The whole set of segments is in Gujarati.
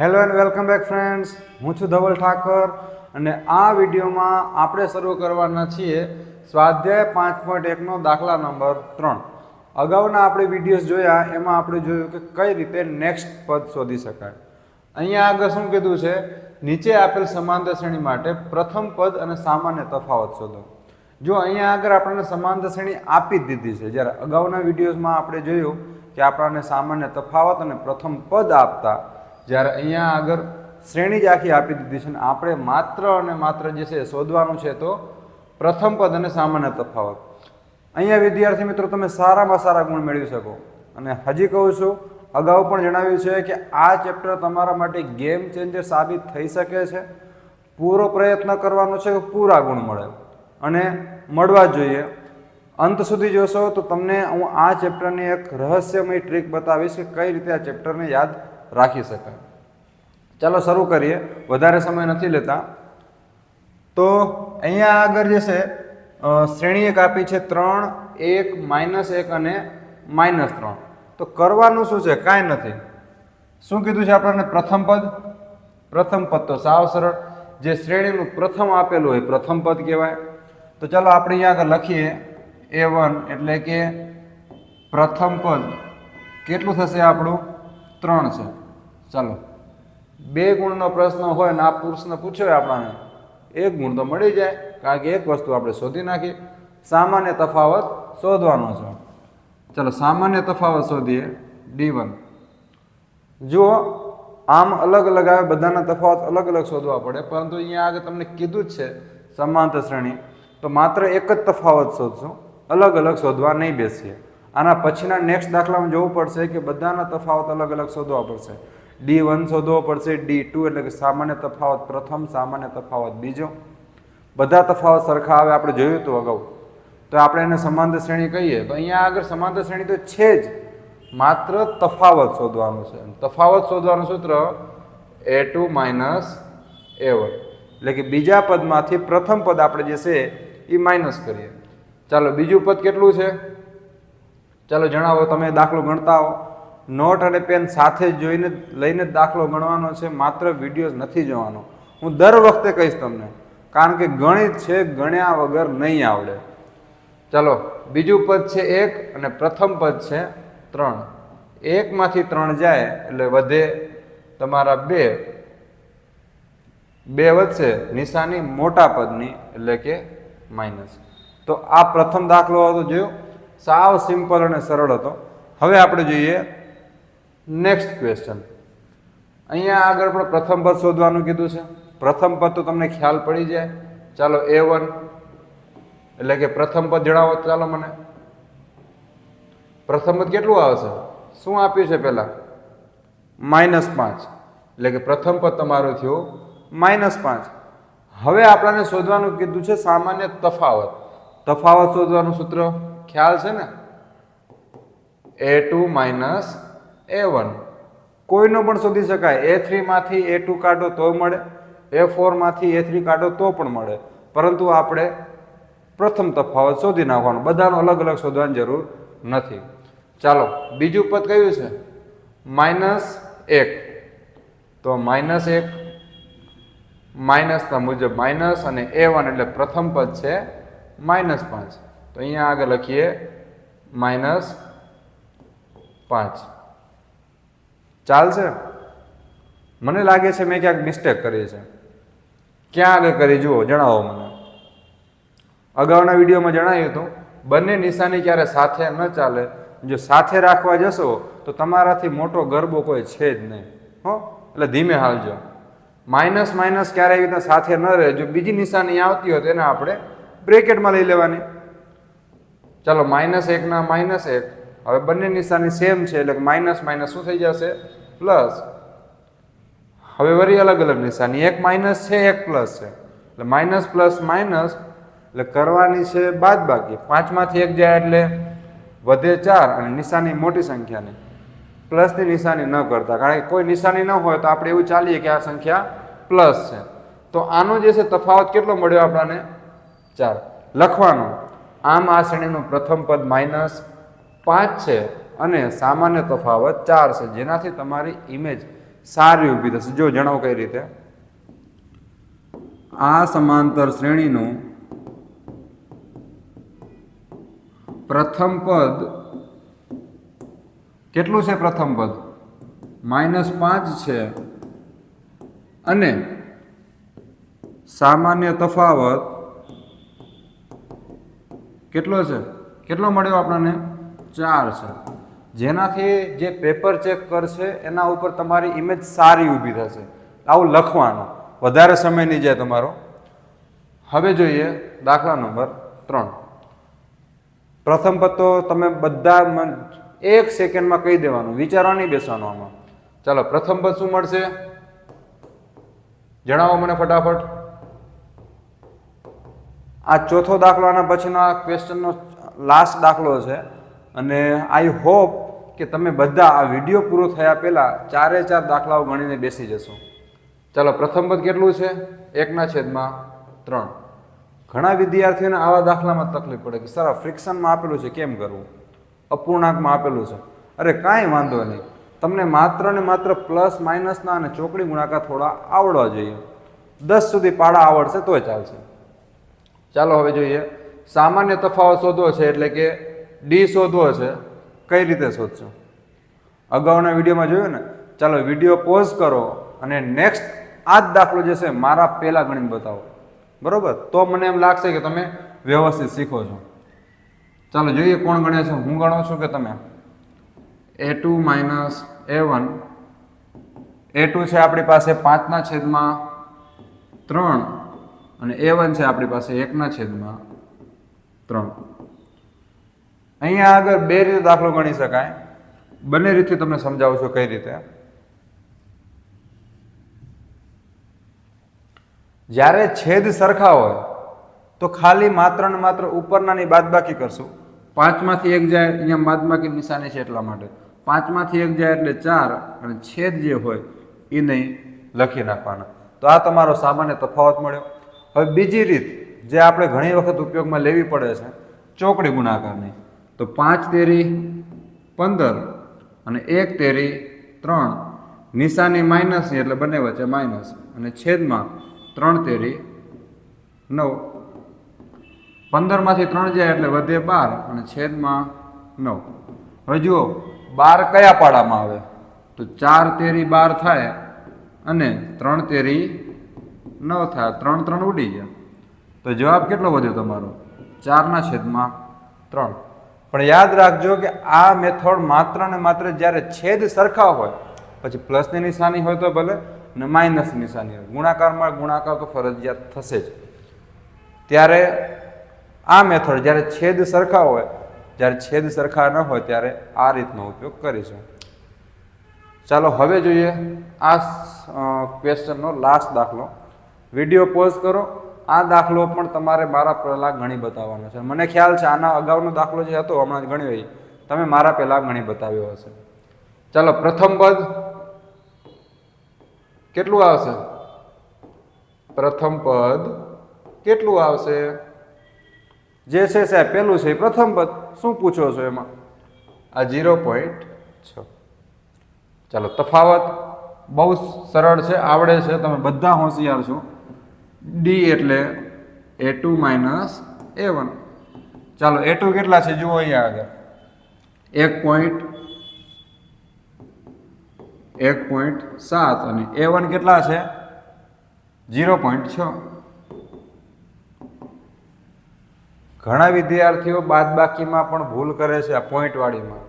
Hello and welcome back friends હું છું ધવલ ઠાકર અને આ વિડીયોમાં આપણે શરૂ કરવાના છીએ સ્વાધ્યાય પાંચ પોઈન્ટ એકનો દાખલા નંબર ત્રણ. અગાઉના આપણે વિડીયોઝ જોયા, એમાં આપણે જોયું કે કઈ રીતે નેક્સ્ટ પદ શોધી શકાય. અહીંયા આગળ શું કીધું છે? નીચે આપેલ સમાંતર શ્રેણી માટે પ્રથમ પદ અને સામાન્ય તફાવત શોધો. જો અહીંયા આગળ આપણને સમાંતર શ્રેણી આપી દીધી છે, જ્યારે અગાઉના વિડીયોઝમાં આપણે જોયું કે આપણને સામાન્ય તફાવત અને પ્રથમ પદ આપતા જ્યારે અહીંયા આગળ શ્રેણી જ આખી આપી દીધી છે અને આપણે માત્ર અને માત્ર જે છે શોધવાનું છે તો પ્રથમ પદ અને સામાન્ય તફાવત. અહીંયા વિદ્યાર્થી મિત્રો તમે સારામાં સારા ગુણ મેળવી શકો. અને હજી કહું છું, અગાઉ પણ જણાવ્યું છે કે આ ચેપ્ટર તમારા માટે ગેમ ચેન્જર સાબિત થઈ શકે છે. પૂરો પ્રયત્ન કરવાનો છે કે પૂરા ગુણ મળે. અને મળવા જોઈએ. અંત સુધી જોશો તો તમને હું આ ચેપ્ટરની એક રહસ્યમય ટ્રીક બતાવીશ કે કઈ રીતે આ ચેપ્ટરને યાદ રાખી શકાય. ચાલો શરૂ કરીએ. વધારે સમય નથી લેતા. તો અહીંયા આગળ જે છે શ્રેણી એક આપી છે ત્રણ, એક, માઇનસ એક અને માઇનસ ત્રણ. તો કરવાનું શું છે? કાંઈ નથી. શું કીધું છે આપણને? પ્રથમ પદ? પ્રથમ પદ તો સાવ સરળ. જે શ્રેણીનું પ્રથમ આપેલું હોય, પ્રથમ પદ કહેવાય. તો ચાલો આપણે અહીંયા આગળ લખીએ. એ વન એટલે કે પ્રથમ પદ. કેટલું થશે આપણું? ત્રણ છે. ચાલો. બે ગુણનો પ્રશ્ન હોય ને આ પ્રશ્ન પૂછ્યો આપણને, એક ગુણ તો મળી જાય, કારણ કે એક વસ્તુ આપણે શોધી નાખી. સામાન્ય તફાવત શોધવાનો છે. ચાલો, સામાન્ય તફાવત શોધીએ. D one. જુઓ, આમ અલગ અલગ આવે, બધાના તફાવત અલગ અલગ શોધવા પડે, પરંતુ અહીંયા આગળ તમને કીધું જ છે સમાંતર શ્રેણી. તો માત્ર એક જ તફાવત શોધશું. અલગ અલગ શોધવા નહીં બેસીએ. આના પછીના નેક્સ્ટ દાખલામાં જોવું પડશે કે બધાના તફાવત અલગ અલગ શોધવા પડશે. ડી વન શોધવો પડશે, ડી ટુ, એટલે કે સામાન્ય તફાવત પ્રથમ, સામાન્ય તફાવત બીજો. બધા તફાવત સરખા આવે, આપણે જોયું હતું અગાઉ. તો આપણે એને સમાંતર શ્રેણી કહીએ, તો અહીંયા આગળ સમાંતર શ્રેણી તો છે જ. માત્ર તફાવત શોધવાનું છે. તફાવત શોધવાનું સૂત્ર A two minus A one. એટલે કે બીજા પદમાંથી પ્રથમ પદ આપણે જે છે, એ માઇનસ કરીએ. ચાલો, બીજું પદ કેટલું છે? ચાલો, જણાવો, તમે દાખલો ગણતા હો નોટ અને પેન સાથે જોઈને લઈને જ દાખલો ગણવાનો છે, માત્ર વીડિયો નથી જોવાનો. હું દર વખતે કહીશ તમને, કારણ કે ગણિત છે, ગણ્યા વગર નહીં આવડે. ચાલો, બીજું પદ છે એક અને પ્રથમ પદ છે ત્રણ. એકમાંથી ત્રણ જાય એટલે વધે તમારા બે. બે વધશે, નિશાની મોટા પદની એટલે કે માઇનસ. તો આ પ્રથમ દાખલો હતો જોયો. સાવ સિમ્પલ અને સરળ હતો. હવે આપણે જોઈએ નેક્સ્ટ ક્વેશ્ચન અહીંયા આગળ પણ પ્રથમ પદ શોધવાનું કીધું છે. પ્રથમ પદ તો તમને ખ્યાલ પડી જાય. ચાલો એ વન એટલે કે પ્રથમ પદ જણાવો, ચાલો મને. પ્રથમ પદ કેટલું આવશે? શું આપ્યું છે પહેલાં? માઇનસ પાંચ. એટલે કે પ્રથમ પદ તમારું થયું માઇનસ પાંચ. હવે આપણને શોધવાનું કીધું છે સામાન્ય તફાવત. તફાવત શોધવાનું સૂત્ર ખ્યાલ છે ને? A two minus A one કોઈનો પણ શોધી શકાય. એ થ્રીમાંથી એ ટુ કાઢો તો મળે. એ ફોરમાંથી એ થ્રી કાઢો તો પણ મળે. પરંતુ આપણે પ્રથમ તફાવત શોધી નાખવાનો. બધાનો અલગ અલગ શોધવાની જરૂર નથી. ચાલો, બીજું પદ કયું છે? માઇનસ એક. તો માઇનસ એક, માઇનસના મુજબ માઇનસ અને એ વન એટલે પ્રથમ પદ છે માઇનસ પાંચ. તો અહીંયા આગળ લખીએ માઇનસ પાંચ. ચાલશે? મને લાગે છે મેં ક્યાંક મિસ્ટેક કરી છે. ક્યાં આગળ કરી? જુઓ, જણાવો મને. અગાઉના વિડીયોમાં જણાવ્યું હતું, બંને નિશાની ક્યારે સાથે ન ચાલે. જો સાથે રાખવા જશો, તો તમારાથી મોટો ગરબો કોઈ છે જ નહીં. હો, એટલે ધીમે હાલજો. માઇનસ માઇનસ ક્યારે એવી રીતના સાથે ન રહે. જો બીજી નિશાની આવતી હોય તો એને આપણે બ્રેકેટમાં લઈ લેવાની. ચાલો, માઇનસ એકના માઇનસ એક. હવે બંને નિશાની સેમ છે, એટલે માઇનસ માઇનસ શું થઈ જશે? પ્લસ. હવે વળી અલગ અલગ નિશાની. એક માઇનસ છે, એક પ્લસ છે. એટલે માઇનસ પ્લસ માઇનસ, એટલે કરવાની છે બાદ બાકી પાંચમાંથી એક જાય એટલે વધે ચાર અને નિશાની મોટી સંખ્યાની. પ્લસની નિશાની ન કરતા. કારણ કે કોઈ નિશાની ન હોય તો આપણે એવું ચાલીએ કે આ સંખ્યા પ્લસ છે. તો આનો જે છે તફાવત કેટલો મળ્યો આપણને? ચાર. લખવાનો. આમ આ શ્રેણીનું પ્રથમ પદ માઇનસ પાંચ છે. અને સામાન્ય તફાવત ચાર છે. જેનાથી તમારી ઇમેજ સારી ઊભી થશે. જો જણાવો કઈ રીતે? આ સમાંતર શ્રેણીનું પ્રથમ પદ કેટલું છે પ્રથમ પદ? માઇનસ પાંચ છે. અને સામાન્ય તફાવત કેટલો છે? કેટલો મળ્યો આપણને? ચાર છે. જેનાથી જે પેપર ચેક કરશે, એના ઉપર તમારી ઇમેજ સારી ઊભી થશે. આવું લખવાનું. વધારે સમય નહીં જાય તમારો. હવે જોઈએ દાખલા નંબર ત્રણ. પ્રથમ પત્તો તમે બધા એક સેકન્ડમાં કહી દેવાનું. વિચારવા નહીં બેસવાનું આમાં. ચાલો, પ્રથમ પદ શું મળશે? જણાવો મને ફટાફટ. આ ચોથો દાખલો આના પછીનો આ ક્વેશ્ચનનો લાસ્ટ દાખલો છે. અને આઈ હોપ કે તમે બધા આ વીડિયો પૂરો થયા પહેલાં ચારે ચાર દાખલાઓ ગણીને બેસી જશો. ચાલો, પ્રથમ પદ કેટલું છે? એકના છેદમાં ત્રણ. ઘણા વિદ્યાર્થીઓને આવા દાખલામાં તકલીફ પડે કે સર ફ્રિક્શનમાં આપેલું છે, કેમ કરવું? અપૂર્ણાંકમાં આપેલું છે. અરે, કાંઈ વાંધો નહીં. તમને માત્ર ને માત્ર પ્લસ માઇનસના અને ચોકડી ગુણાકાર થોડા આવડવા જોઈએ. દસ સુધી પાડા આવડશે તોય ચાલશે. ચાલો, હવે જોઈએ. સામાન્ય તફાવત શોધવો છે એટલે કે ડી શોધવો છે. કઈ રીતે શોધશો? અગાઉના વિડીયોમાં જોયું ને? ચાલો વીડિયો પોઝ કરો અને નેક્સ્ટ આ જ દાખલો જે છે મારા પહેલાં ગણીને બતાવો. બરાબર? તો મને એમ લાગશે કે તમે વ્યવસ્થિત શીખો છો. ચાલો જોઈએ કોણ ગણે છે. હું ગણું છું કે તમે? A two minus A one A two છે આપણી પાસે પાંચના છેદમાં ત્રણ અને એ વન છે આપણી પાસે એકના છેદમાં ત્રણ. અહીંયા આગળ બે રીતે દાખલો ગણી શકાય. બંને રીતથી તમને સમજાવું છું કઈ રીતે. જ્યારે છેદ સરખા હોય, તો ખાલી માત્ર ને માત્ર ઉપરનાની બાદબાકી કરશું. પાંચમાંથી એક જાય, અહીંયા બાદબાકી નિશાની છે એટલા માટે. પાંચમાંથી એક જાય એટલે ચાર, અને છેદ જે હોય, એ નહીં લખી નાખવાના. તો આ તમારો સામાન્ય તફાવત મળ્યો. હવે બીજી રીત, જે આપણે ઘણી વખત ઉપયોગમાં લેવી પડે છે, ચોકડી ગુણાકારની. તો પાંચ તેરી પંદર અને એક તેરી ત્રણ. નિશાની માઇનસની એટલે બંને વચ્ચે માઇનસ અને છેદમાં ત્રણ તેરી નવ. પંદરમાંથી ત્રણ જાય એટલે વધે બાર અને છેદમાં નવ. હવે જુઓ, બાર કયા પાડામાં આવે? તો ચાર તેરી બાર થાય અને ત્રણ તેરી નવ થાય. ત્રણ ત્રણ ઉડી ગયા. તો જવાબ કેટલો વધ્યો તમારો? ચારના છેદમાં ત્રણ. પણ યાદ રાખજો કે આ મેથડ માત્ર ને માત્ર જ્યારે છેદ સરખા હોય, પછી પ્લસની નિશાની હોય તો ભલે ને માઇનસ નિશાની હોય. ગુણાકારમાં ગુણાકાર તો ફરજિયાત થશે જ. ત્યારે આ મેથડ જ્યારે છેદ સરખા હોય, જ્યારે છેદ સરખા ન હોય ત્યારે આ રીતનો ઉપયોગ કરીશું. ચાલો હવે જોઈએ આ ક્વેશ્ચનનો લાસ્ટ દાખલો. વીડિયો પોઝ કરો. આ દાખલો પણ તમારે મારા પહેલાં ગણી બતાવવાનો છે. મને ખ્યાલ છે આના અગાઉનો દાખલો જે હતો, હમણાં ગણ્યો એ. તમે મારા પહેલાં ગણી બતાવ્યો હશે. ચાલો, પ્રથમ પદ કેટલું આવશે? પ્રથમ પદ કેટલું આવશે? જે છે સાહેબ પહેલું છે પ્રથમ પદ. શું પૂછો છો એમાં? આ જીરો પોઈન્ટ છ. ચાલો, તફાવત બહુ સરળ છે, આવડે છે. તમે બધા હોશિયાર છો. ડી એટલે A two minus A one ચાલો એ ટુ કેટલા છે? જુઓ અહીંયા આગળ. એક પોઈન્ટ એક પોઈન્ટ સાત. અને એ વન કેટલા છે? જીરો પોઈન્ટ છ. ઘણા વિદ્યાર્થીઓ બાદબાકીમાં પણ ભૂલ કરે છે આ પોઈન્ટવાળીમાં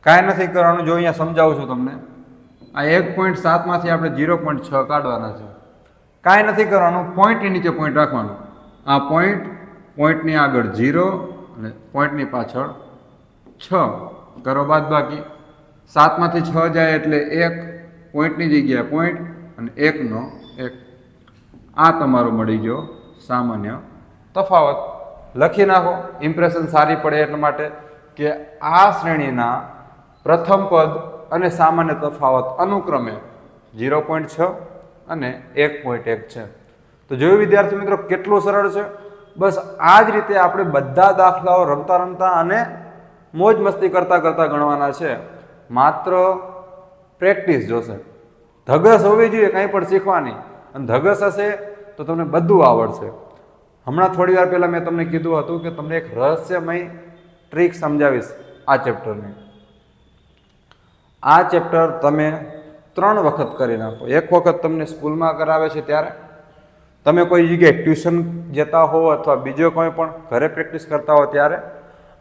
કાંઈ નથી કરવાનું, જો અહીંયા સમજાવું છું તમને. આ એક પોઈન્ટ સાતમાંથી આપણે જીરો પોઈન્ટ છ કાઢવાના છે. કાંઈ નથી કરવાનું પોઈન્ટની નીચે પોઈન્ટ રાખવાનું. આ પોઈન્ટ પોઈન્ટની આગળ જીરો અને પોઈન્ટની પાછળ છ. કરો બાદ બાકી. સાતમાંથી છ જાય એટલે એક પોઈન્ટની જગ્યાએ પોઈન્ટ અને એકનો એક. આ તમારો મળી ગયો સામાન્ય તફાવત. લખી નાખો. ઇમ્પ્રેશન સારી પડે એટલા માટે કે આ શ્રેણીના પ્રથમ પદ અને સામાન્ય તફાવત અનુક્રમે ઝીરો પોઈન્ટ છ અને એક પોઈન્ટ એક છે. તો જોયું વિદ્યાર્થી મિત્રો કેટલું સરળ છે? બસ આ જ રીતે આપણે બધા દાખલાઓ રમતા રમતા અને મોજ મસ્તી કરતા કરતા ગણવાના છે. માત્ર પ્રેક્ટિસ જોશે. ધગસ હોવી જોઈએ, કંઈ પણ શીખવાની. અને ધગસ હશે તો તમને બધું આવડશે. હમણાં થોડી વાર પહેલાં મેં તમને કીધું હતું કે તમને એક રહસ્યમય ટ્રીક સમજાવીશ આ ચેપ્ટરની આ ચેપ્ટર તમે ત્રણ વખત કરી નાખો. એક વખત તમને સ્કૂલમાં કરાવે છે ત્યારે તમે કોઈ જગ્યાએ ટ્યુશન જતા હો અથવા બીજો કોઈ પણ ઘરે પ્રેક્ટિસ કરતા હો ત્યારે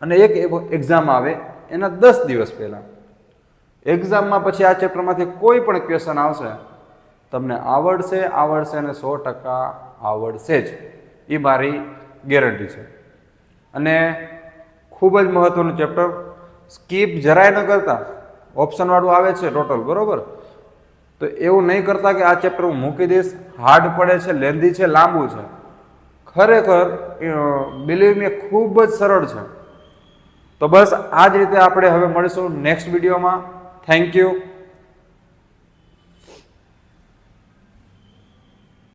અને એક એક્ઝામ આવે એના દસ દિવસ પહેલાં. એક્ઝામમાં પછી આ ચેપ્ટરમાંથી કોઈ પણ ક્વેશ્ચન આવશે, તમને આવડશે આવડશે અને સો ટકા આવડશે જ. એ મારી ગેરંટી છે. અને ખૂબ જ મહત્ત્વનું ચેપ્ટર સ્કીપ જરાય ન કરતા. ઓપ્શનવાળું આવે છે ટોટલ બરોબર? તો એવું નહીં કરતા કે આ ચેપ્ટર હું મૂકી દઈશ. હાર્ડ પડે છે, લેન્ધી છે, લાંબુ છે. ખરેખર બિલીવ મી ખૂબ જ સરળ છે. તો બસ આ જ રીતે આપણે હવે મળીશું નેક્સ્ટ વિડીયોમાં થેન્ક યુ